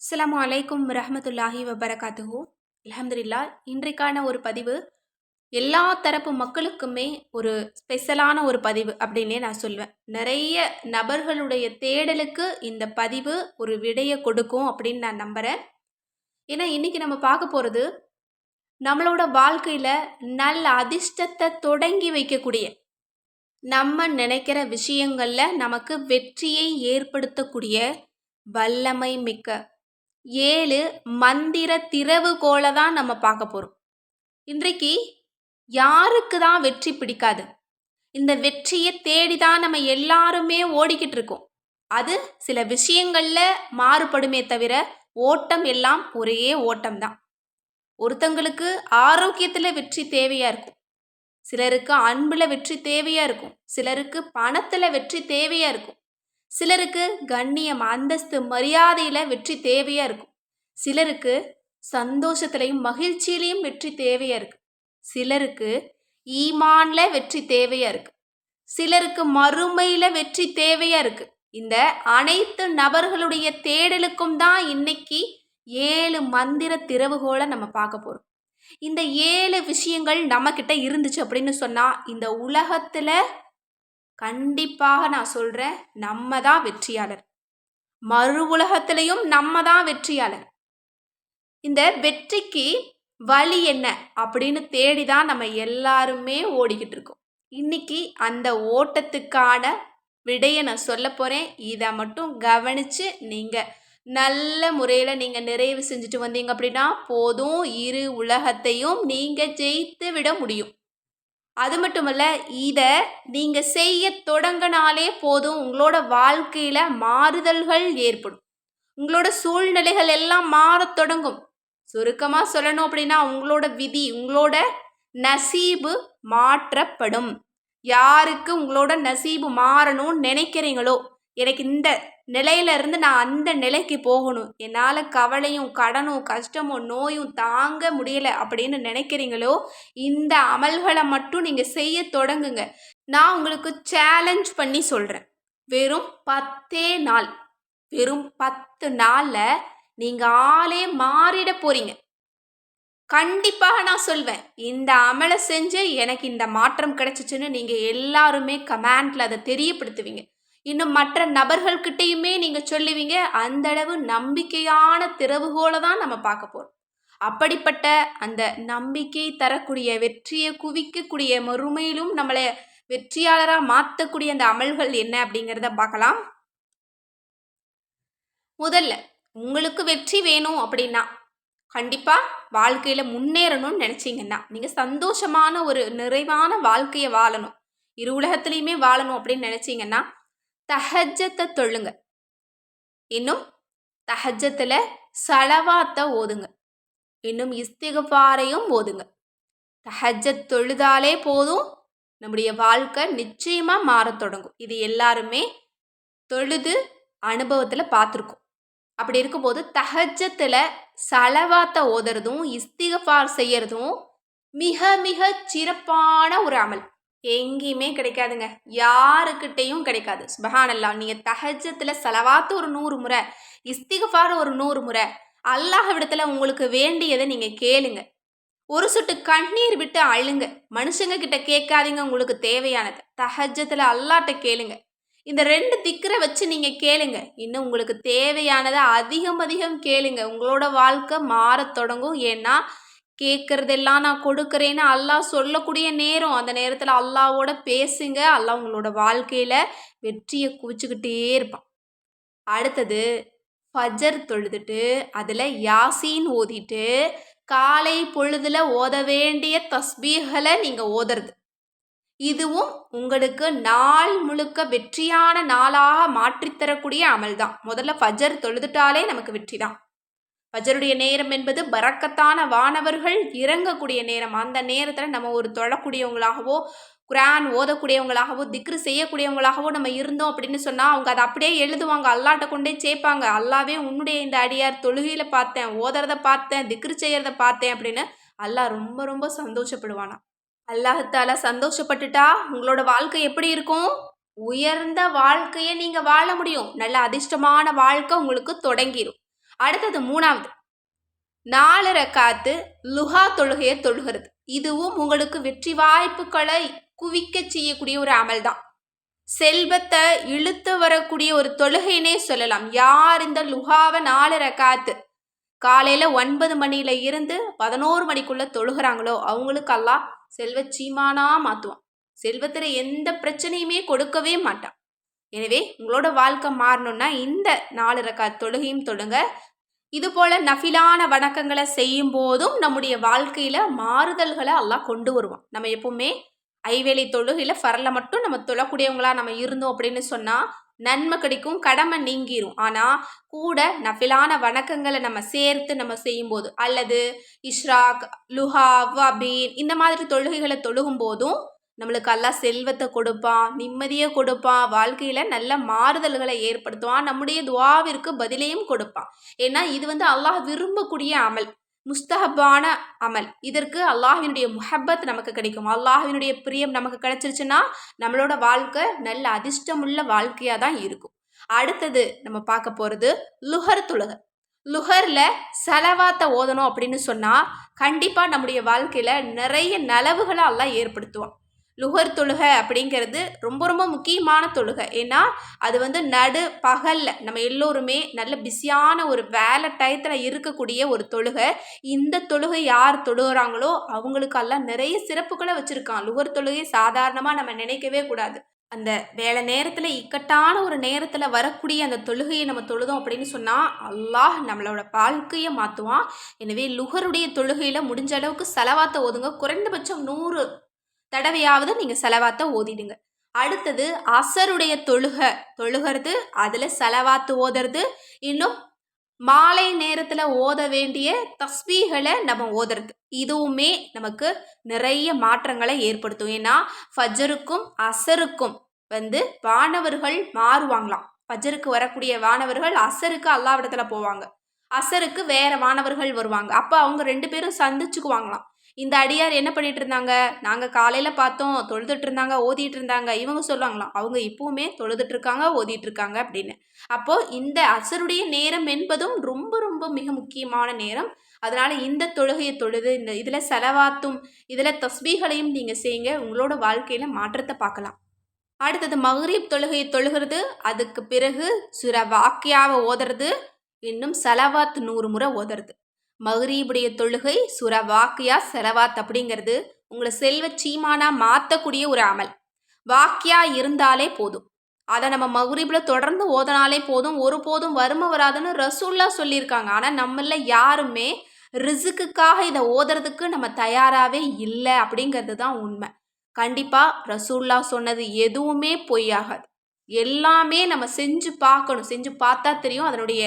அஸ்லாம் அலைக்கும் ரஹமத்துல்லாஹி வபரகாத்துஹு. அலமதுல்லா இன்றைக்கான ஒரு பதிவு எல்லா தரப்பு மக்களுக்குமே ஒரு ஸ்பெஷலான ஒரு பதிவு அப்படின்னே நான் சொல்வேன். நிறைய நபர்களுடைய தேடலுக்கு இந்த பதிவு ஒரு விடையை கொடுக்கும் அப்படின்னு நான் நம்புகிறேன் ஏன்னா இன்னைக்கு நம்ம பார்க்க போகிறது நம்மளோட வாழ்க்கையில் நல்ல அதிர்ஷ்டத்தை தொடங்கி வைக்கக்கூடிய நம்ம நினைக்கிற விஷயங்களில் நமக்கு வெற்றியை ஏற்படுத்தக்கூடிய வல்லமை மிக்க ஏழு மந்திர திறவுகோலை தான் நம்ம பார்க்க போகிறோம் இன்றைக்கு யாருக்கு தான் வெற்றி பிடிக்காது? இந்த வெற்றியை தேடி தான் நம்ம எல்லாருமே ஓடிக்கிட்டு இருக்கோம். அது சில விஷயங்களில் மாறுபடுமே தவிர ஓட்டம் எல்லாம் ஒரே ஓட்டம் தான். ஒருத்தங்களுக்கு ஆரோக்கியத்தில் வெற்றி தேவையாக இருக்கும். சிலருக்கு அன்பில் வெற்றி தேவையாக இருக்கும். சிலருக்கு பணத்தில் வெற்றி தேவையாக இருக்கும். சிலருக்கு கண்ணியம் அந்தஸ்து மரியாதையில் வெற்றி தேவையாக இருக்கும். சிலருக்கு சந்தோஷத்துலையும் மகிழ்ச்சியிலையும் வெற்றி தேவையாக இருக்கு. சிலருக்கு ஈமான்ல வெற்றி தேவையாக இருக்கு. சிலருக்கு மறுமையில் வெற்றி தேவையாக இருக்கு. இந்த அனைத்து நபர்களுடைய தேடலுக்கும் தான் இன்னைக்கு ஏழு மந்திர திறவுகோலை நம்ம பார்க்க போகிறோம் இந்த ஏழு விஷயங்கள் நம்மக்கிட்ட இருந்துச்சு அப்படின்னு சொன்னால் இந்த உலகத்தில் கண்டிப்பாக நான் சொல்கிறேன் நம்ம தான் வெற்றியாளர். மறு உலகத்திலையும் நம்ம தான் வெற்றியாளர். இந்த வெற்றிக்கு வழி என்ன அப்படின்னு தேடி தான் நம்ம எல்லாருமே ஓடிக்கிட்டு இருக்கோம். இன்னைக்கு அந்த ஓட்டத்துக்கான விடையை நான் சொல்ல போகிறேன் இதை மட்டும் கவனித்து நீங்கள் நல்ல முறையில் நீங்கள் நிறைவு செஞ்சுட்டு வந்தீங்க அப்படின்னா போதும். இரு உலகத்தையும் நீங்கள் ஜெயித்து விட முடியும். அது மட்டுமல்ல இதை நீங்கள் செய்ய தொடங்கினாலே போதும் உங்களோட வாழ்க்கையில் மாறுதல்கள் ஏற்படும். உங்களோட சூழ்நிலைகள் எல்லாம் மாறத் தொடங்கும். சுருக்கமாக சொல்லணும் அப்படின்னா உங்களோட விதி உங்களோட நசீபு மாற்றப்படும். யாருக்கு உங்களோட நசீபு மாறணும்னு நினைக்கிறீங்களோ எனக்கு இந்த நிலையில இருந்து நான் அந்த நிலைக்கு போகணும். என்னால் கவலையும் கடனும் கஷ்டமும் நோயும் தாங்க முடியலை அப்படின்னு நினைக்கிறீங்களோ இந்த அமல்களை மட்டும் நீங்கள் செய்ய தொடங்குங்க. நான் உங்களுக்கு சேலஞ்ச் பண்ணி சொல்கிறேன் வெறும் பத்தே நாள் வெறும் பத்து நாளில் நீங்கள் ஆளே மாறிட போகிறீங்க கண்டிப்பாக நான் சொல்வேன். இந்த அமலை செஞ்சு எனக்கு இந்த மாற்றம் கிடைச்சிச்சுன்னு நீங்கள் எல்லாருமே கமெண்டில் அதை தெரியப்படுத்துவீங்க. இன்னும் மற்ற நபர்கள்கிட்டையுமே நீங்கள் சொல்லுவீங்க அந்த அளவு நம்பிக்கையான திறவுகோலை தான் நம்ம பார்க்க போகிறோம் அப்படிப்பட்ட அந்த நம்பிக்கை தரக்கூடிய வெற்றியை குவிக்கக்கூடிய மறுமையிலும் நம்மளை வெற்றியாளராக மாற்றக்கூடிய அந்த அமல்கள் என்ன அப்படிங்கிறத பார்க்கலாம். முதல்ல உங்களுக்கு வெற்றி வேணும் அப்படின்னா கண்டிப்பாக வாழ்க்கையில் முன்னேறணும்னு நினச்சிங்கன்னா நீங்கள் சந்தோஷமான ஒரு நிறைவான வாழ்க்கையை வாழணும். இரு உலகத்துலேயுமே வாழணும் அப்படின்னு நினச்சிங்கன்னா தஹஜத்தை தொழுங்க. இன்னும் தஹஜத்தில் சலவாத்தை ஓதுங்க. இன்னும் இஸ்திகபாரையும் ஓதுங்க. தஹஜத் தொழுதாலே போதும். நம்முடைய வாழ்க்கை நிச்சயமாக மாறத் தொடங்கும். இது எல்லாருமே தொழுது அனுபவத்தில் பார்த்துருக்கோம். அப்படி இருக்கும்போது தஹஜத்தில் சலவாத்தை ஓதுறதும் இஸ்திகபார் செய்யறதும் மிக மிக சிறப்பான ஒரு அமல். எங்கேயுமே கிடைக்காதுங்க. யாருக்கிட்டேயும் கிடைக்காது. சுபஹானல்லா நீங்கள் தஹஜத்தில் செலவாத்து ஒரு நூறு முறை இஸ்திகஃபார் ஒரு நூறு முறை அல்லாஹ விடத்தில் உங்களுக்கு வேண்டியதை நீங்கள் கேளுங்க. ஒரு சொட்டு கண்ணீர் விட்டு அழுங்க. மனுஷங்க கிட்ட கேட்காதீங்க உங்களுக்கு தேவையானது. தஹஜத்தில் அல்லாட்ட கேளுங்க. இந்த ரெண்டு திக்கரை வச்சு நீங்கள் கேளுங்க. இன்னும் உங்களுக்கு தேவையானதை அதிகம் அதிகம் கேளுங்க. உங்களோட வாழ்க்கை மாறத் தொடங்கும். ஏன்னா கேட்குறதெல்லாம் நான் கொடுக்குறேன்னு அல்லாஹ் சொல்லக்கூடிய நேரம். அந்த நேரத்தில் அல்லாவோட பேசுங்க. அல்லாஹ் உங்களோட வாழ்க்கையில் வெற்றியை குவிச்சுக்கிட்டே இருப்பான். அடுத்தது ஃபஜர் தொழுதுட்டு அதில் யாசின் ஓதிட்டு காலை பொழுதில் ஓத வேண்டிய தஸ்பீகளை நீங்கள் ஓதுறது. இதுவும் உங்களுக்கு நாள் முழுக்க வெற்றியான நாளாக மாற்றித்தரக்கூடிய அமல் தான் முதல்ல ஃபஜர் தொழுதுட்டாலே நமக்கு வெற்றி தான் பஜருடைய நேரம் என்பது பறக்கத்தான வானவர்கள் இறங்கக்கூடிய நேரம். அந்த நேரத்தில் நம்ம ஒரு தொழக்கூடியவங்களாகவோ குரான் ஓதக்கூடியவங்களாகவோ திக்ரு செய்யக்கூடியவங்களாகவோ நம்ம இருந்தோம் அப்படின்னு சொன்னால் அவங்க அதை அப்படியே எழுதுவாங்க. அல்லாட்ட கொண்டே சேர்ப்பாங்க அல்லாவே உன்னுடைய இந்த அடியார் தொழுகையில் பார்த்தேன் ஓதுறத பார்த்தேன் திக்ரு செய்யறத பார்த்தேன் அப்படின்னு அல்லாஹ் ரொம்ப ரொம்ப சந்தோஷப்படுவானா அல்லாஹத்தால சந்தோஷப்பட்டுட்டா உங்களோட வாழ்க்கை எப்படி இருக்கும்? உயர்ந்த வாழ்க்கையை நீங்கள் வாழ முடியும். நல்ல அதிர்ஷ்டமான வாழ்க்கை உங்களுக்கு தொடங்கிடும் அடுத்தது மூணாவது. நாலரை காத்து லுஹா தொழுகையை தொழுகிறது. இதுவும் உங்களுக்கு வெற்றி வாய்ப்புகளை குவிக்க செய்யக்கூடிய ஒரு அமல் தான் செல்வத்தை இழுத்து வரக்கூடிய ஒரு தொழுகைனே சொல்லலாம். யார் இந்த லுஹாவை நாலு காத்து காலையில் ஒன்பது மணியில இருந்து பதினோரு மணிக்குள்ள தொழுகிறாங்களோ அவங்களுக்கு எல்லாம் செல்வ சீமானா மாற்றுவான் செல்வத்தில் எந்த பிரச்சனையுமே கொடுக்கவே மாட்டான். எனவே உங்களோட வாழ்க்கை மாறணும்னா இந்த நாலு ரக்கா தொழுகையும் தொழுங்க இது போல நஃபிலான வணக்கங்களை செய்யும் போதும் நம்முடைய வாழ்க்கையில மாறுதல்களை எல்லாம் கொண்டு வருவான். நம்ம எப்பவுமே ஐவேளை தொழுகையில் ஃபரல மட்டும் நம்ம தொழக்கூடியவங்களா நம்ம இருந்தோம் அப்படின்னு சொன்னால் நன்மை கிடைக்கும் கடமை நீங்கிரும். ஆனால் கூட நஃபிலான வணக்கங்களை நம்ம சேர்த்து நம்ம செய்யும்போது அல்லது இஷ்ராக் லுஹா வபீன் இந்த மாதிரி தொழுகைகளை தொழுகும் போதும் நம்மளுக்கு எல்லாம் செல்வத்தை கொடுப்பான் நிம்மதியை கொடுப்பான் வாழ்க்கையில் நல்ல மாறுதல்களை ஏற்படுத்துவான் நம்முடைய துவாவிற்கு பதிலையும் கொடுப்பான். ஏன்னா இது வந்து அல்லாஹ் விரும்பக்கூடிய அமல் முஸ்தஹபான அமல். இதற்கு அல்லாஹினுடைய முஹப்பத் நமக்கு கிடைக்கும். அல்லாஹினுடைய பிரியம் நமக்கு கிடைச்சிருச்சுன்னா நம்மளோட வாழ்க்கை நல்ல அதிர்ஷ்டமுள்ள வாழ்க்கையாக தான் இருக்கும். அடுத்தது நம்ம பார்க்க போகிறது லுஹர் துலக லுஹரில் செலவாத்த ஓதணும் அப்படின்னு சொன்னால் கண்டிப்பாக நம்முடைய வாழ்க்கையில் நிறைய நலவுகளை எல்லாம் ஏற்படுத்துவோம் லுகர் தொழுகை அப்படிங்கிறது ரொம்ப ரொம்ப முக்கியமான தொழுகை. ஏன்னா அது வந்து நடு பகலில் நம்ம எல்லோருமே நல்ல பிஸியான ஒரு வேலை டயத்தில் இருக்கக்கூடிய ஒரு தொழுகை. இந்த தொழுகை யார் தொழுகிறாங்களோ அவங்களுக்கெல்லாம் நிறைய சிறப்புகளை வச்சுருக்கான். லுகர் தொழுகை சாதாரணமாக நம்ம நினைக்கவே கூடாது. அந்த வேலை நேரத்தில் இக்கட்டான ஒரு நேரத்தில் வரக்கூடிய அந்த தொழுகையை நம்ம தொழுதோம் அப்படின்னு சொன்னால் அல்லாஹ் நம்மளோட வாழ்க்கையை மாற்றுவான் எனவே லுகருடைய தொழுகையில் முடிஞ்ச அளவுக்கு செலவாத்த ஒதுங்க குறைந்தபட்சம் நூறு தடவையாவது நீங்கள் செலவாத்த ஓதிடுங்க. அடுத்தது அசருடைய தொழுக. தொழுகிறது அதில் செலவாத்து ஓதுறது. இன்னும் மாலை நேரத்தில் ஓத வேண்டிய தஸ்பீகளை நம்ம ஓதுறது. இதுவுமே நமக்கு நிறைய மாற்றங்களை ஏற்படுத்தும். ஏன்னா ஃபஜருக்கும் அசருக்கும் வந்து வானவர்கள் மாறுவாங்களாம். ஃபஜருக்கு வரக்கூடிய வானவர்கள் அசருக்கு அல்லாவிடத்தில் போவாங்க. அசருக்கு வேற மாணவர்கள் வருவாங்க. அப்போ அவங்க ரெண்டு பேரும் சந்திச்சுக்குவாங்களாம். இந்த அடியார் என்ன பண்ணிட்டு இருந்தாங்க நாங்கள் காலையில் பார்த்தோம் தொழுதுட்டு இருந்தாங்க ஓதிட்டு இருந்தாங்க இவங்க சொல்லுவாங்களாம் அவங்க இப்பவுமே தொழுதுட்டு இருக்காங்க ஓதிட்டு இருக்காங்க அப்படின்னு. அப்போது இந்த அசருடைய நேரம் என்பதும் ரொம்ப ரொம்ப மிக முக்கியமான நேரம். அதனால் இந்த தொழுகையை தொழுது இந்த இதில் செலவாத்தும் இதில் தஸ்பீகளையும் நீங்கள் செய்யுங்க. உங்களோட வாழ்க்கையில் மாற்றத்தை பார்க்கலாம். அடுத்தது மஹரீப் தொழுகையை தொழுகிறது. அதுக்கு பிறகு சிற வாக்கியாவை ஓதுறது. இன்னும் செலவாத்து நூறு முறை ஓதுறது. மகரீபுடைய தொழுகை சுர வாக்கியா செலவாத் அப்படிங்கிறது உங்களை செல்வ சீமானா மாற்றக்கூடிய ஒரு அமல். வாக்கியா இருந்தாலே போதும். அதை நம்ம மகுரீபில் தொடர்ந்து ஓதனாலே போதும். ஒருபோதும் வறுமை வராதுன்னு ரசூல்லா சொல்லியிருக்காங்க. ஆனால் நம்மள யாருமே ரிசுக்குக்காக இதை ஓதுறதுக்கு நம்ம தயாராகவே இல்லை அப்படிங்கிறது தான் உண்மை. கண்டிப்பாக ரசூல்லா சொன்னது எதுவுமே பொய்யாகாது. எல்லாமே நம்ம செஞ்சு பார்க்கணும். செஞ்சு பார்த்தா தெரியும் அதனுடைய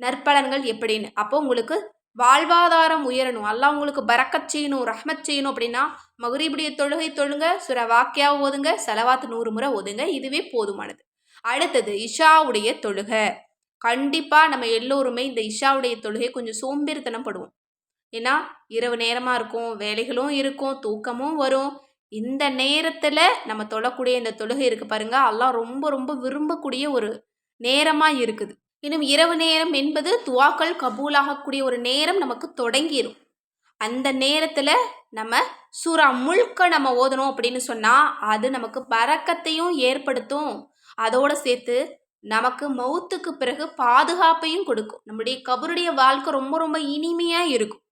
நற்பலன்கள் எப்படின்னு. அப்போ உங்களுக்கு வாழ்வாதாரம் உயரணும். அல்லா உங்களுக்கு பறக்கச் செய்யணும் ரஹ்மத் செய்யணும் அப்படின்னா மகுரீபுடைய தொழுகை தொழுங்க சுர வாக்கியா ஓதுங்க செலவாத்து நூறு முறை ஓதுங்க இதுவே போதுமானது. அடுத்தது இஷாவுடைய தொழுகை. கண்டிப்பாக நம்ம எல்லோருமே இந்த இஷாவுடைய தொழுகை கொஞ்சம் சோம்பேறித்தனம் படுவோம். ஏன்னா இரவு நேரமாக இருக்கும் வேலைகளும் இருக்கும் தூக்கமும் வரும். இந்த நேரத்தில் நம்ம தொழக்கூடிய இந்த தொழுகை இருக்குது பாருங்க எல்லாம் ரொம்ப ரொம்ப விரும்பக்கூடிய ஒரு நேரமாக இருக்குது. இன்னும் இரவு நேரம் என்பது துவாக்கள் கபூலாகக்கூடிய ஒரு நேரம் நமக்கு தொடங்கிடும் அந்த நேரத்தில் நம்ம சூறா முழுக்க நம்ம ஓதணும் அப்படின்னு சொன்னால் அது நமக்கு பறக்கத்தையும் ஏற்படுத்தும். அதோடு சேர்த்து நமக்கு மௌத்துக்கு பிறகு பாதுகாப்பையும் கொடுக்கும். நம்முடைய கபருடைய வாழ்க்கை ரொம்ப ரொம்ப இனிமையாக இருக்கும்.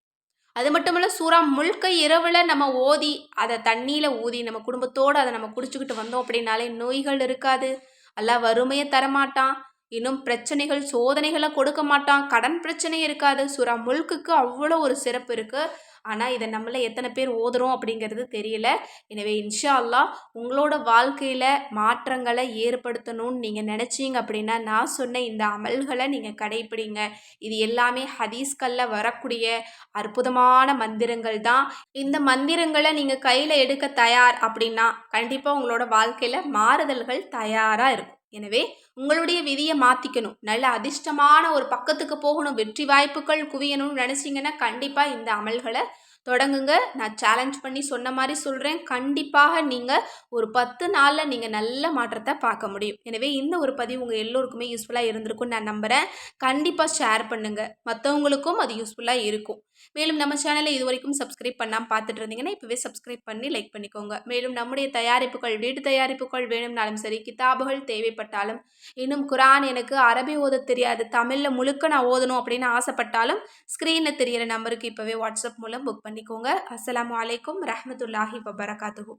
அது மட்டும் இல்லை சூறா முழுக்க இரவில் நம்ம ஓதி அதை தண்ணியில் ஊதி நம்ம குடும்பத்தோடு அதை நம்ம குடிச்சுக்கிட்டு வந்தோம் அப்படின்னாலே நோய்கள் இருக்காது. அல்ல வறுமையை தரமாட்டான். இன்னும் பிரச்சனைகள் சோதனைகளை கொடுக்க மாட்டான். கடன் பிரச்சனை இருக்காது. சுறா முல்குக்கு அவ்வளோ ஒரு சிறப்பு இருக்குது ஆனால் இதை நம்மள எத்தனை பேர் ஓதுறோம் அப்படிங்கிறது தெரியல. எனவே இன்ஷா அல்லா உங்களோட வாழ்க்கையில் மாற்றங்களை ஏற்படுத்தணும்னு நீங்கள் நினச்சிங்க அப்படின்னா நான் சொன்ன இந்த அமல்களை நீங்கள் கடைப்பிடிங்க. இது எல்லாமே ஹதீஸ்களில் வரக்கூடிய அற்புதமான மந்திரங்கள் தான். இந்த மந்திரங்களை நீங்கள் கையில் எடுக்க தயார் அப்படின்னா கண்டிப்பாக உங்களோட வாழ்க்கையில் மாறுதல்கள் தயாராக இருக்கும். எனவே உங்களுடைய விதியை மாற்றிக்கணும் நல்ல அதிர்ஷ்டமான ஒரு பக்கத்துக்கு போகணும். வெற்றி வாய்ப்புகள் குவியணும்னு நினச்சிங்கன்னா கண்டிப்பாக இந்த அமல்களை தொடங்குங்க. நான் சேலஞ்ச் பண்ணி சொன்ன மாதிரி சொல்கிறேன் கண்டிப்பாக நீங்கள் ஒரு பத்து நாளில் நீங்கள் நல்ல மாற்றத்தை பார்க்க முடியும். எனவே இந்த ஒரு பதிவு உங்கள் எல்லோருக்குமே யூஸ்ஃபுல்லாக இருந்திருக்கும்னு நான் நம்புகிறேன் கண்டிப்பாக ஷேர் பண்ணுங்கள் மற்றவங்களுக்கும் அது யூஸ்ஃபுல்லாக இருக்கும். மேலும் நம்ம சேனலை இது வரைக்கும் சப்ஸ்கிரைப் பண்ணாமல் பார்த்துட்டு இருந்தீங்கன்னா இப்போவே சப்ஸ்கிரைப் பண்ணி லைக் பண்ணிக்கோங்க. மேலும் நம்முடைய தயாரிப்புகள் வீட்டு தயாரிப்புகள் வேணும்னாலும் சரி கிதாபுகள் தேவைப்பட்டாலும் இன்னும் குரான் எனக்கு அரபி ஓத தெரியாது தமிழில் முழுக்க நான் ஓதணும் அப்படின்னு ஆசைப்பட்டாலும் ஸ்க்ரீனில் தெரியிற நம்பருக்கு இப்போவே வாட்ஸ்அப் மூலம் புக் பண்ணிக்கோங்க. அஸ்லாம் அலைக்கும் ரஹமத்துல்லாஹி வபரகாத்துஹூ.